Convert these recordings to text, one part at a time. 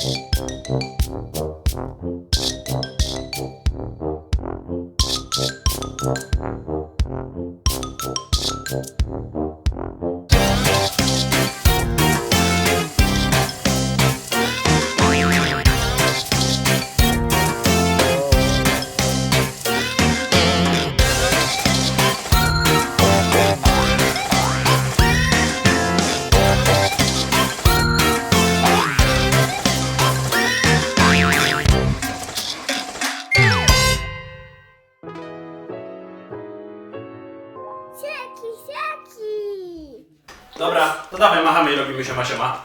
Thank you. Dobra, to dawaj, machamy i robimy siema siema.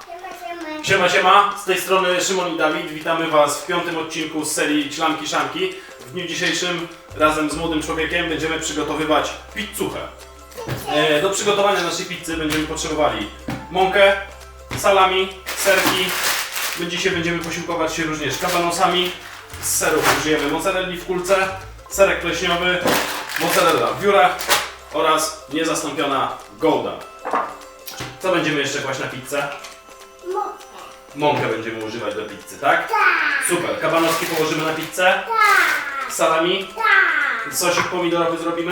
Siema, siema. Z tej strony Szymon i Dawid. Witamy Was w piątym odcinku z serii Ślamki Szamki. W dniu dzisiejszym razem z młodym człowiekiem będziemy przygotowywać pizzuchę. E, do przygotowania naszej pizzy będziemy potrzebowali mąkę, salami, serki. My dzisiaj będziemy posiłkować się również kabanosami. Z serów użyjemy mozzarelli w kulce, serek pleśniowy, mozzarella w wiórach oraz niezastąpiona gouda. Co będziemy jeszcze kłaść na pizzę? Moka. Mąkę będziemy używać do pizzy, tak? Tak, Super. Kabanoski położymy na pizzę. tak, Salami. tak, Sosik pomidorowy zrobimy.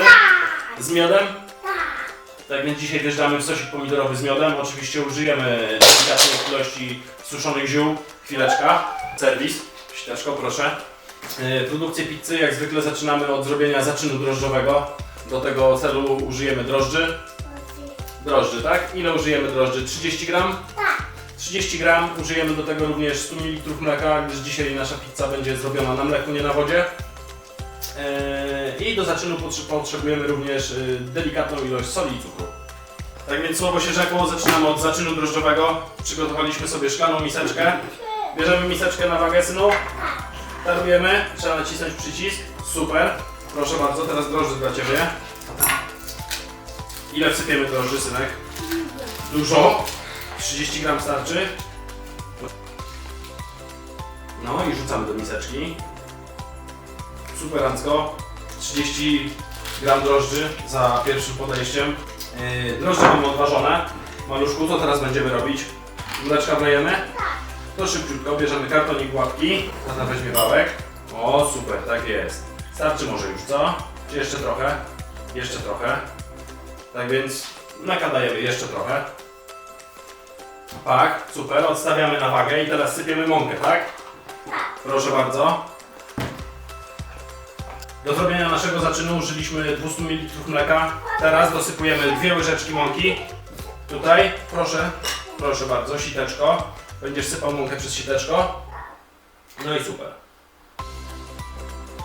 Z miodem. Tak więc dzisiaj wjeżdżamy w sosik pomidorowy z miodem. Oczywiście użyjemy delikatnej ilości suszonych ziół. Chwileczka. Serwis. Świteczko, proszę. Yy, Produkcję pizzy jak zwykle zaczynamy od zrobienia zaczynu drożdżowego. Do tego celu użyjemy drożdży. Drożdży, tak? Ile użyjemy drożdży? 30 gram? tak. 30 gram, użyjemy do tego również 100 ml mleka, gdyż dzisiaj nasza pizza będzie zrobiona na mleku, nie na wodzie. Eee, I do zaczynu potrze- potrzebujemy również y, delikatną ilość soli i cukru. Tak więc słowo się rzekło, zaczynamy od zaczynu drożdżowego. Przygotowaliśmy sobie szklaną miseczkę. Bierzemy miseczkę na wagę, synu. Tarujemy, trzeba nacisnąć przycisk. Super. Proszę bardzo, teraz drożdży dla Ciebie. Ile wsypiemy drożdży, synek? Dużo. 30 gram starczy. No i rzucamy do miseczki. Superancko. 30 gram drożdży za pierwszym podejściem. Yy, drożdże mamy odważone. Maluszku, co teraz będziemy robić? Mleczka wlejemy? To szybciutko, bierzemy kartonik łapki. Tata weźmie wałek. O, super, tak jest. Starczy może już, co? Jeszcze trochę? Jeszcze trochę. Tak więc nakadajemy jeszcze trochę. Tak, super, odstawiamy na wagę i teraz sypiemy mąkę, tak? Proszę bardzo. Do zrobienia naszego zaczynu użyliśmy 200 ml mleka. Teraz dosypujemy dwie łyżeczki mąki. Tutaj, proszę, proszę bardzo, siteczko. Będziesz sypał mąkę przez siteczko. No i super.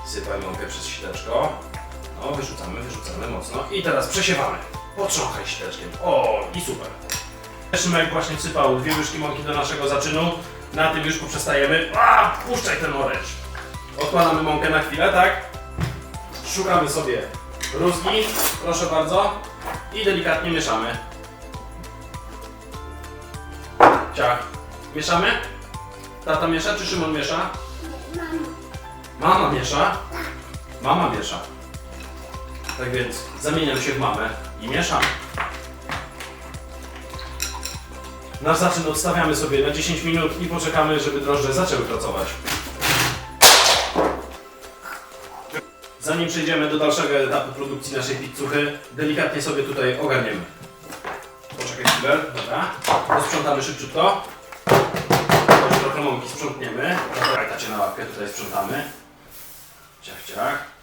Sypaj mąkę przez siteczko. No, wyrzucamy, wyrzucamy mocno. I teraz przesiewamy. Potrząchaj siteczkiem. O, i super. Szymek właśnie sypał dwie łyżki mąki do naszego zaczynu. Na tym już poprzestajemy. A, puszczaj ten oręż. Odkładamy mąkę na chwilę, tak? Szukamy sobie rózgi, proszę bardzo. I delikatnie mieszamy. Ciach. Mieszamy? Tata miesza czy Szymon miesza? Mama. Mama miesza? Mama miesza. Tak więc zamieniam się w mamę i mieszamy. Nasz zaczyn odstawiamy sobie na 10 minut i poczekamy, żeby drożdże zaczęły pracować. Zanim przejdziemy do dalszego etapu produkcji naszej pizzuchy, delikatnie sobie tutaj ogarniemy. Poczekaj chwilę, dobra. Posprzątamy szybciutko. Trochę mąki sprzątniemy. Dobra, tacie na łapkę, tutaj sprzątamy. Ciach, ciach.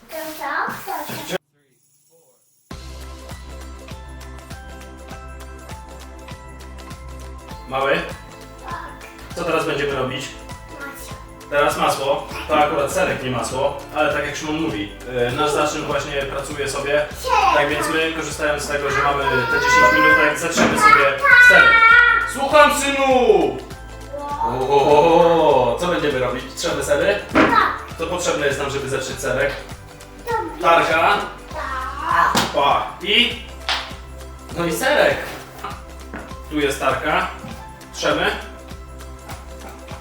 Mały, co teraz będziemy robić? Teraz masło, to akurat serek, nie masło, ale tak jak Szymon mówi, yy, nasz zaczyn właśnie pracuje sobie, tak więc my korzystając z tego, że mamy te 10 minut, tak zatrzemy sobie serek. Słucham synu! O, co będziemy robić? Trzemy sery? Co potrzebne jest nam, żeby zetrzeć serek? Tarka, pa i... No i serek. Tu jest tarka. Trzemy.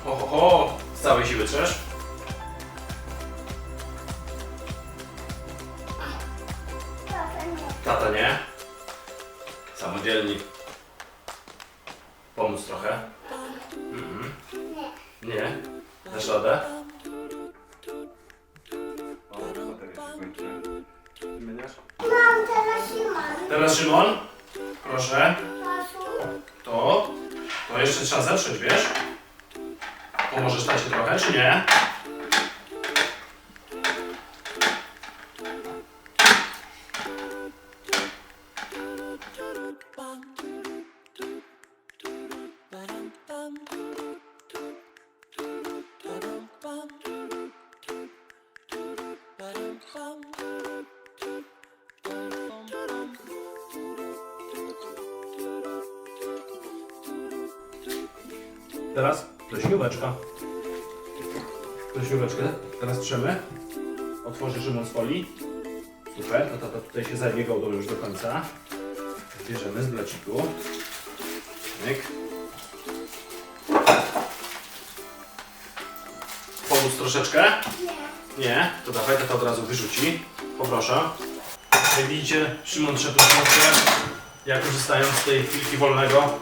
Ho, ho, ho. Z całej siły trzesz. Tata nie. Samodzielni. Pomóc trochę. Mhm. Nie. Nie. Dasz radę? Teraz Szymon, proszę. Jeszcze trzeba zetrzeć, wiesz? Pomożesz tacie trochę, czy nie? Teraz pleśnióweczka. Pleśnióweczkę teraz trzemy. Otworzy Szymon z folii. Super, to tata tutaj się zajmie gołdą już do końca. Bierzemy z bleciku. Myk. Pomóc troszeczkę? Nie. Nie, to dawaj, tata od razu wyrzuci. Poproszę. Jak widzicie, Szymon troszeczkę. Ja korzystając z tej chwilki wolnego,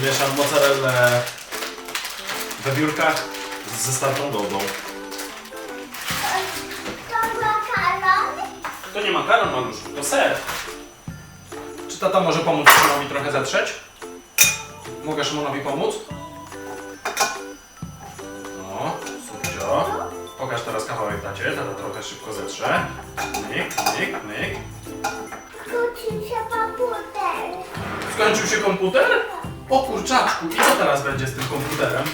zmieszam mozzarellę we wiórkach ze startą gołdą. To makaron? To nie makaron, Manusz, to ser. Czy tata może pomóc Szymonowi trochę zetrzeć? Mogę Szymonowi pomóc? No, super. Pokaż teraz kawałek tacie, tata trochę szybko zetrze. Myk, myk, myk. Kuci się komputer. Skończył się komputer? O kurczaczku, i co teraz będzie z tym komputerem?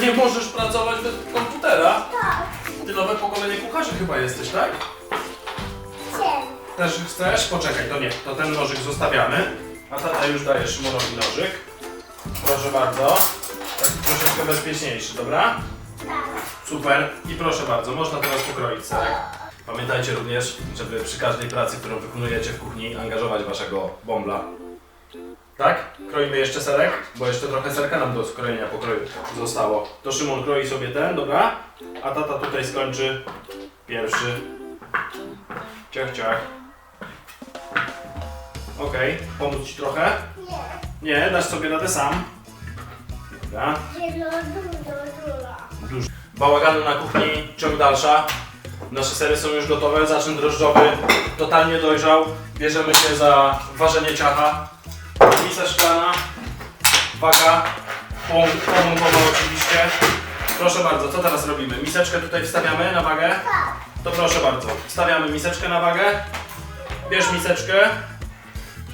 Nie możesz pracować bez komputera? Tak. Ty nowe pokolenie kucharzy chyba jesteś, tak? Chcę. Też chcesz? Poczekaj, to nie, to ten nożyk zostawiamy. A tata już daje Szymonowi nożyk. Proszę bardzo. Taki troszeczkę bezpieczniejszy, dobra? Tak. Super. I proszę bardzo, można teraz pokroić serek. Pamiętajcie również, żeby przy każdej pracy, którą wykonujecie w kuchni, angażować waszego bąbla. Tak? Kroimy jeszcze serek, bo jeszcze trochę serka nam do skrojenia pokroju zostało. To Szymon kroi sobie ten, dobra? A tata tutaj skończy pierwszy. Ciach, ciach. Okej, pomóc ci trochę? Nie. Nie, dasz sobie radę sam. Dobra. Dużo. Bałaganu na kuchni, ciąg dalsza. Nasze sery są już gotowe, zaczyn drożdżowy totalnie dojrzał. Bierzemy się za ważenie ciacha. Misa szklana, waga, pom- pompowa oczywiście. Proszę bardzo, co teraz robimy? Miseczkę tutaj wstawiamy na wagę? To proszę bardzo, wstawiamy miseczkę na wagę. Bierz miseczkę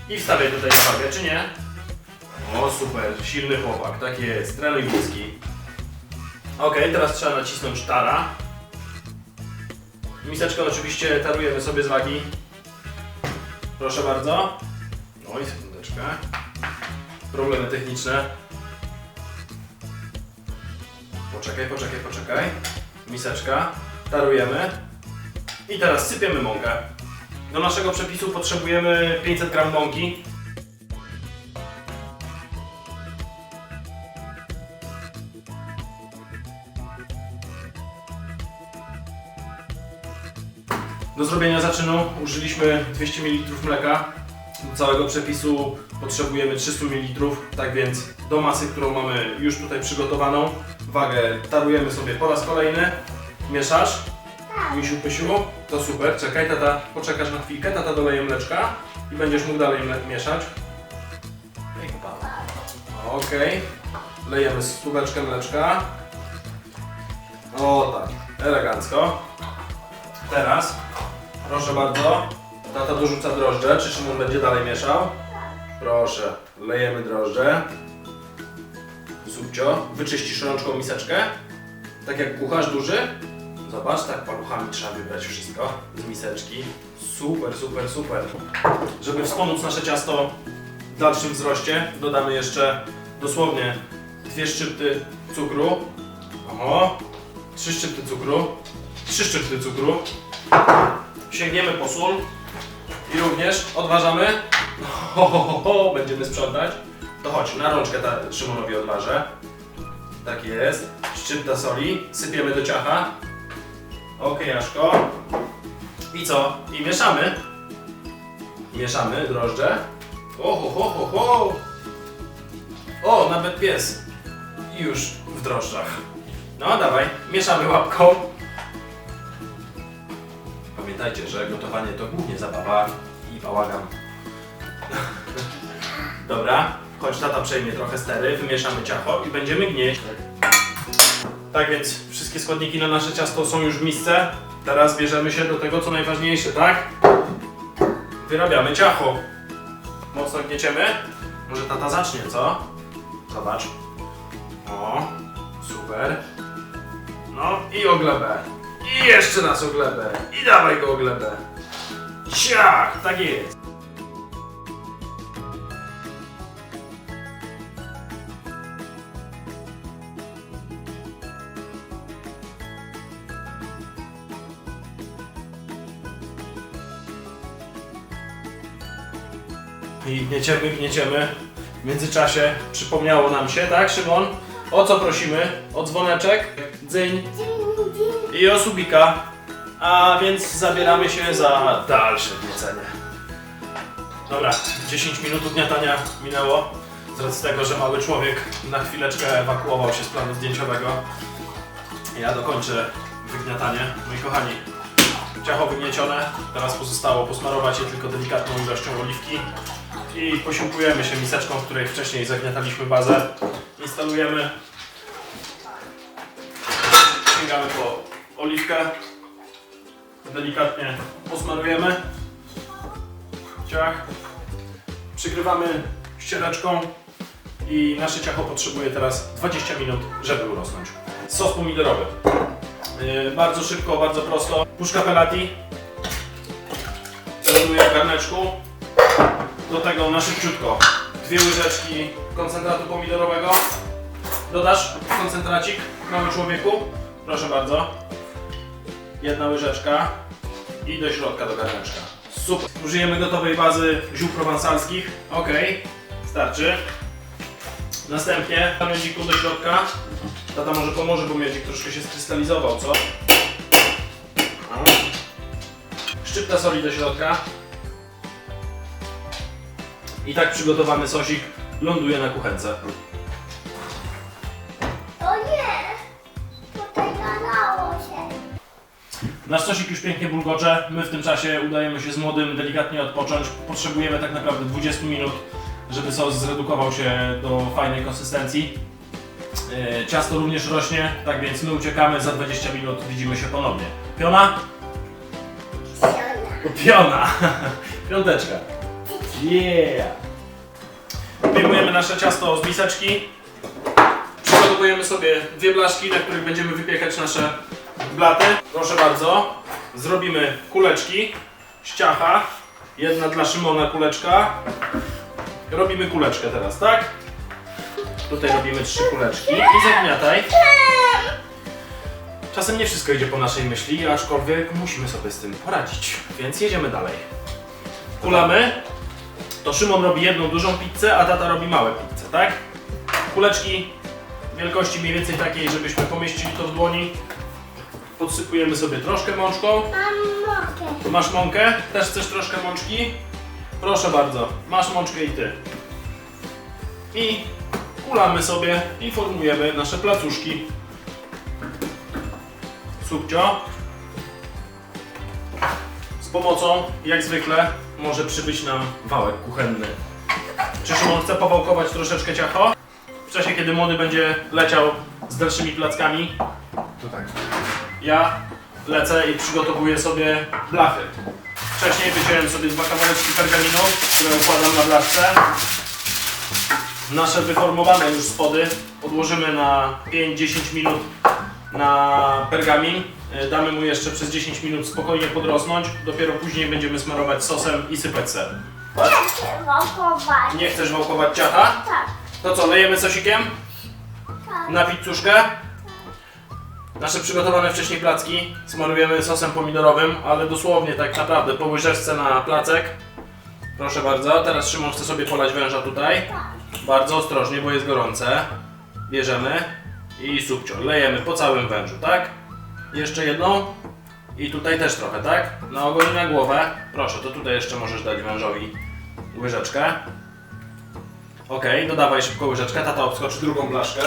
i wstawiaj tutaj na wagę, czy nie? O super, silny chłopak, tak jest, trenuj. Ok, teraz trzeba nacisnąć tara. Miseczkę oczywiście tarujemy sobie z wagi. Proszę bardzo. Oj, Problemy techniczne. Poczekaj, poczekaj, poczekaj. Miseczka. Tarujemy. I teraz sypiemy mąkę. Do naszego przepisu potrzebujemy 500 gram mąki. Do zrobienia zaczynu użyliśmy 200 ml mleka. Do całego przepisu potrzebujemy 300 ml, tak więc do masy, którą mamy już tutaj przygotowaną, wagę tarujemy sobie po raz kolejny. Mieszasz? Tak. Misiu, Pysiu, to super. Czekaj, tata, poczekasz na chwilkę, tata doleje mleczka i będziesz mógł dalej mieszać. Okej. Lejemy stóweczkę mleczka. O tak, elegancko. Teraz, proszę bardzo, tata dorzuca drożdże. Czy Szymon będzie dalej mieszał? Proszę, lejemy drożdże. Subcio, wyczyścisz rączką miseczkę. Tak jak kucharz duży. Zobacz, tak paluchami trzeba wybrać wszystko z miseczki. Super, super, super. Żeby wspomóc nasze ciasto w dalszym wzroście, dodamy jeszcze dosłownie dwie szczypty cukru. Oho, trzy szczypty cukru. Trzy szczypty cukru. Sięgniemy po sól i również odważamy. Ho, ho, ho, ho, będziemy sprzątać. To chodź, na rączkę ta Szymonowi odważę. Tak jest. Szczypta soli. Sypiemy do ciacha. Ok, Jaszko. I co? I mieszamy. Mieszamy drożdże. O, ho, ho, ho, ho. O, nawet pies już w drożdżach. No dawaj, mieszamy łapką. Pamiętajcie, że gotowanie to głównie zabawa i bałagan. Dobra, chodź tata przejmie trochę stery, wymieszamy ciacho i będziemy gnieść. Tak więc wszystkie składniki na nasze ciasto są już w misce. Teraz bierzemy się do tego co najważniejsze, tak? Wyrabiamy ciacho. Mocno gnieciemy. Może tata zacznie, co? Zobacz. O, super. No i o glebę. I jeszcze raz o. I dawaj go o. Ciach, tak jest. I gnieciemy, gnieciemy. W międzyczasie przypomniało nam się, tak Szymon? O co prosimy? O dzwoneczek, dzyń. I o subika. A więc zabieramy się za dalsze gniecenie. Dobra, 10 minut ugniatania minęło. Z racji tego, że mały człowiek na chwileczkę ewakuował się z planu zdjęciowego. Ja dokończę wygniatanie. Moi kochani, ciacho wygniecione. Teraz pozostało posmarować je tylko delikatną ilością oliwki. I posiłkujemy się miseczką, w której wcześniej zagniataliśmy bazę. Instalujemy. Sięgamy po oliwkę. Delikatnie posmarujemy. Ciach. Przykrywamy ściereczką. I nasze ciacho potrzebuje teraz 20 minut, żeby urosnąć. Sos pomidorowy. Yy, bardzo szybko, bardzo prosto. Puszka pelati. Ląduje w garneczku. Do tego na szybciutko dwie łyżeczki koncentratu pomidorowego. Dodasz koncentracik, mały człowieku. Proszę bardzo. Jedna łyżeczka i do środka do garneczka. Super. Użyjemy gotowej bazy ziół prowansalskich. Ok, starczy. Następnie miodziku do środka. Tata może pomoże, bo miodzik troszkę się skrystalizował, co? Szczypta soli do środka. I tak przygotowany sosik ląduje na kuchence. Nasz sosik już pięknie bulgocze. My w tym czasie udajemy się z młodym delikatnie odpocząć. Potrzebujemy tak naprawdę 20 minut, żeby sos zredukował się do fajnej konsystencji. Yy, Ciasto również rośnie, tak więc my uciekamy. Za 20 minut widzimy się ponownie. Piona? Piona! Piąteczka. Yeah! Wyjmujemy nasze ciasto z miseczki. Przygotowujemy sobie dwie blaszki, na których będziemy wypiekać nasze blaty. Proszę bardzo. Zrobimy kuleczki z ciacha. Jedna dla Szymona kuleczka. Robimy kuleczkę teraz, tak? Tutaj robimy trzy kuleczki i zagniataj. Czasem nie wszystko idzie po naszej myśli, aczkolwiek musimy sobie z tym poradzić. Więc jedziemy dalej. Kulamy. To Szymon robi jedną dużą pizzę, a tata robi małe pizze, tak? Kuleczki wielkości mniej więcej takiej, żebyśmy pomieścili to w dłoni. Podsypujemy sobie troszkę mączką. Mam mokę. Masz mąkę? Też chcesz troszkę mączki? Proszę bardzo, masz mączkę i ty. I kulamy sobie i formujemy nasze placuszki. Subcio. Z pomocą, jak zwykle, może przybyć nam wałek kuchenny. Czy Szymon chce powałkować troszeczkę ciacho? W czasie, kiedy młody będzie leciał z dalszymi plackami, Tutaj. Ja lecę i przygotowuję sobie blachy. Wcześniej wyciąłem sobie dwa kawałeczki pergaminu, które układam na blaszce. Nasze wyformowane już spody odłożymy na 5-10 minut na pergamin. E, Damy mu jeszcze przez 10 minut spokojnie podrosnąć. Dopiero później będziemy smarować sosem i sypać ser. Nie chcę wałkować. Nie chcesz wałkować ciacha? Tak, To co, lejemy sosikiem? tak. na pizzuszkę. Nasze przygotowane wcześniej placki smarujemy sosem pomidorowym, ale dosłownie tak naprawdę po łyżeczce na placek. Proszę bardzo, teraz Szymon chce sobie polać węża tutaj. Bardzo ostrożnie, bo jest gorące. Bierzemy i subcio, lejemy po całym wężu, tak? Jeszcze jedną. I tutaj też trochę, tak? Na ogon na głowę. Proszę, to tutaj jeszcze możesz dać wężowi łyżeczkę. Ok, dodawaj szybko łyżeczkę, tata obskoczy drugą blaszkę.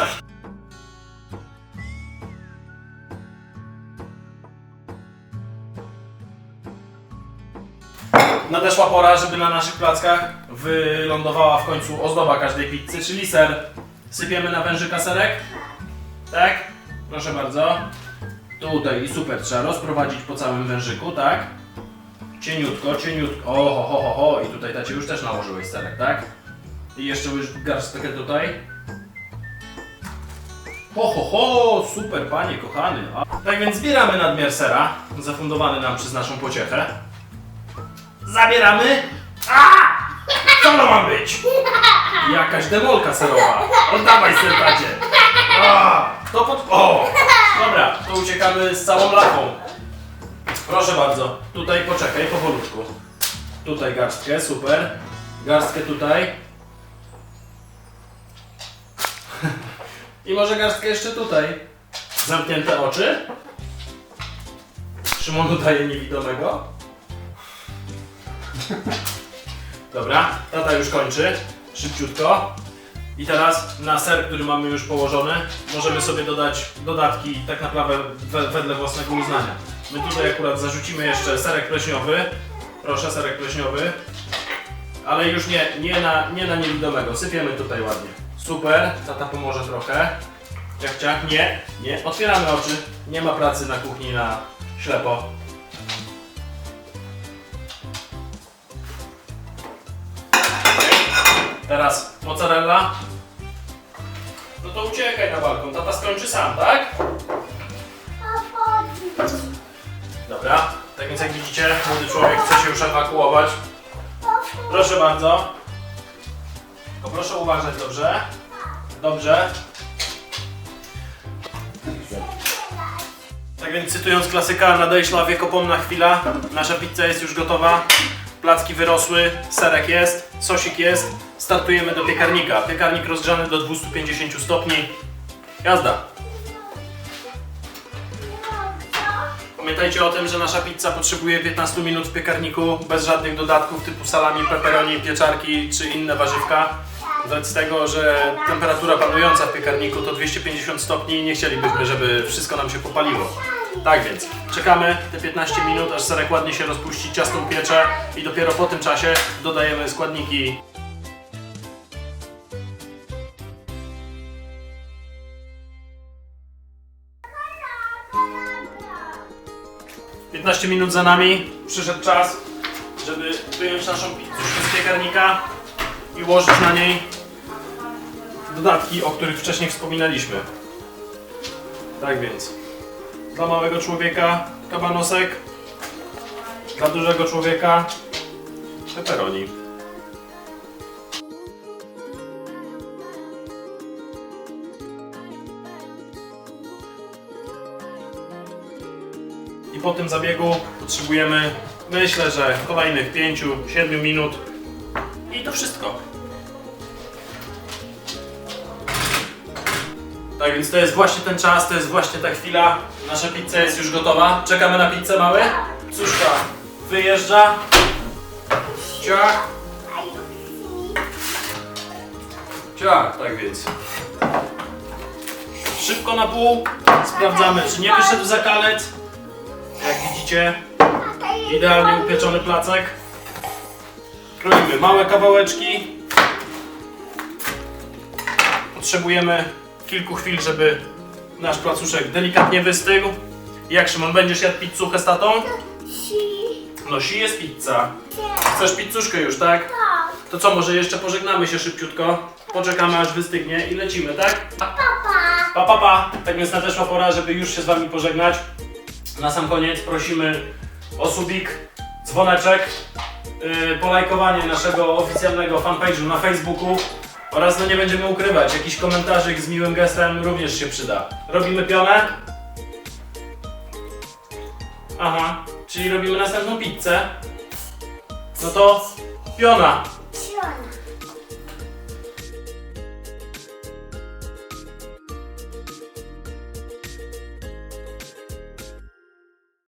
Nadeszła pora, żeby na naszych plackach wylądowała w końcu ozdoba każdej pizzy, czyli ser. Sypiemy na wężyka serek. Tak? Proszę bardzo. Tutaj super, trzeba rozprowadzić po całym wężyku, tak? Cieniutko, cieniutko. O, ho, ho, ho, ho. I tutaj tacie już też nałożyłeś serek, tak? I jeszcze już garstkę tutaj. Ho, ho, ho, super panie kochany. A, tak więc zbieramy nadmiar sera, zafundowany nam przez naszą pociechę. Zabieramy. A! Co to ma być? Jakaś demolka serowa. Oddawaj ser, tacie. A, to pod... O! Dobra, to uciekamy z całą lachą. Proszę bardzo, tutaj poczekaj powolutku. Tutaj garstkę, super. Garstkę tutaj. I może garstkę jeszcze tutaj. Zamknięte oczy. Szymon udaje niewidomego. Dobra, tata już kończy. Szybciutko. I teraz na ser, który mamy już położony, możemy sobie dodać dodatki tak naprawdę we, wedle własnego uznania. My tutaj akurat zarzucimy jeszcze serek pleśniowy. Proszę, serek pleśniowy. Ale już nie, nie na, nie na niewidomego. Sypiemy tutaj ładnie. Super, tata pomoże trochę. Ciach, ciach, nie, nie. Otwieramy oczy. Nie ma pracy na kuchni na ślepo. Teraz mozzarella. No to uciekaj na balkon, tata skończy sam, tak? Dobra, tak więc jak widzicie, młody człowiek chce się już ewakuować. Proszę bardzo. Tylko proszę uważać dobrze. Dobrze. Tak więc cytując klasyka, nadejszła wiekopomna chwila. Nasza pizza jest już gotowa. Placki wyrosły, serek jest, sosik jest. Startujemy do piekarnika. Piekarnik rozgrzany do 250 stopni. Jazda. Pamiętajcie o tym, że nasza pizza potrzebuje 15 minut w piekarniku bez żadnych dodatków typu salami, pepperoni, pieczarki czy inne warzywka. Z tego, że temperatura panująca w piekarniku to 250 stopni nie chcielibyśmy, żeby wszystko nam się popaliło. Tak więc czekamy te 15 minut, aż serek ładnie się rozpuści, ciasto upiecze i dopiero po tym czasie dodajemy składniki 15 minut za nami, przyszedł czas, żeby wyjąć naszą pizzę z piekarnika i ułożyć na niej dodatki, o których wcześniej wspominaliśmy. Tak więc, dla małego człowieka kabanosek, dla dużego człowieka pepperoni. I po tym zabiegu potrzebujemy, myślę, że kolejnych 5-7 minut. I to wszystko. Więc to jest właśnie ten czas, to jest właśnie ta chwila. Nasza pizza jest już gotowa. Czekamy na pizzę mały. Cóżka wyjeżdża. Ciach. Ciach, tak więc. Szybko na pół. Sprawdzamy, czy nie wyszedł zakalec. Jak widzicie, idealnie upieczony placek. Kroimy małe kawałeczki. Potrzebujemy kilku chwil, żeby nasz placuszek delikatnie wystygł. Jak Szymon, będziesz jadł pizzuchę z tatą? No si jest pizza. Chcesz pizzuszkę już, tak? Tak. To co, może jeszcze pożegnamy się szybciutko? Poczekamy aż wystygnie i lecimy, tak? Pa, pa, pa. Tak więc nadeszła pora, żeby już się z Wami pożegnać. Na sam koniec prosimy o subik, dzwoneczek, yy, polajkowanie naszego oficjalnego fanpage'u na Facebooku oraz no nie będziemy ukrywać, jakiś komentarzyk z miłym gestem również się przyda. Robimy pionę? Aha, czyli robimy następną pizzę? No to piona!